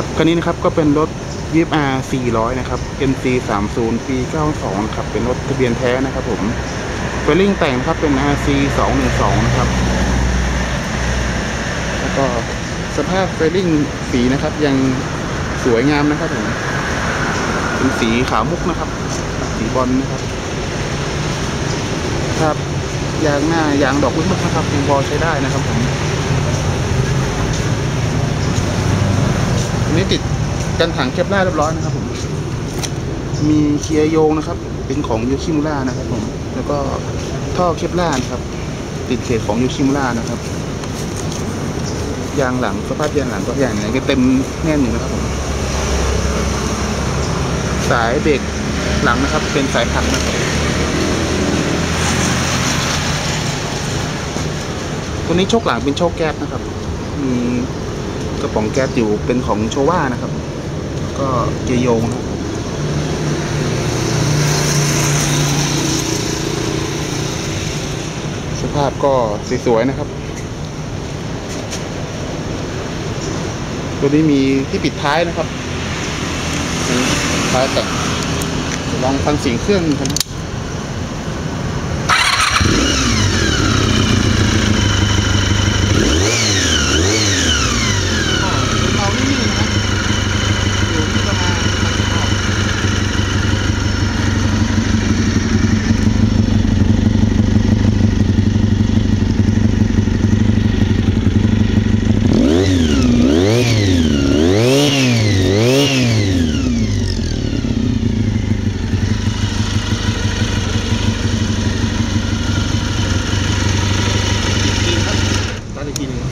ครับคันนี้นะครับก็เป็นรถ VFR 400นะครับ MC 30ปี92ครับ เป็นรถทะเบียนแท้นะครับผมเฟลลิ่งแต่งครับเป็น RC 212นะครับ แล้วก็สภาพเฟลลิ่งสีนะครับ ยังสวยงามนะครับผมเป็นสีขาวมุกนะครับ สีบอลนะครับ ครับยางหน้ายางดอกพุ้นมุกนะครับยังพอใช้ได้นะครับผมอันนี้ ติดกันถังเคปล่าเรียบร้อยนะครับผม มีเคียร์โยงนะครับ เป็นของยูชิมุล่านะครับผม แล้วก็ท่อเคปล่านะครับ ติดเศษของยูชิมุล่านะครับยางหลังสภาพยางหลังก็อย่างนี้ก็เต็มแน่นอยู่นะครับผมสายเบรกหลังนะครับ เป็นสายผักนะครับตัวนี้โชคหลังเป็นโชคแก๊สนะครับ มี กระป๋องแก๊สอยู่เป็นของโชว่านะครับ ก็เกียร์โยงนะสภาพก็สวยๆนะครับ ตัวนี้มีที่ปิดท้ายนะครับท้ายแต่งลองฟังเสียงเครื่องกันนะ ni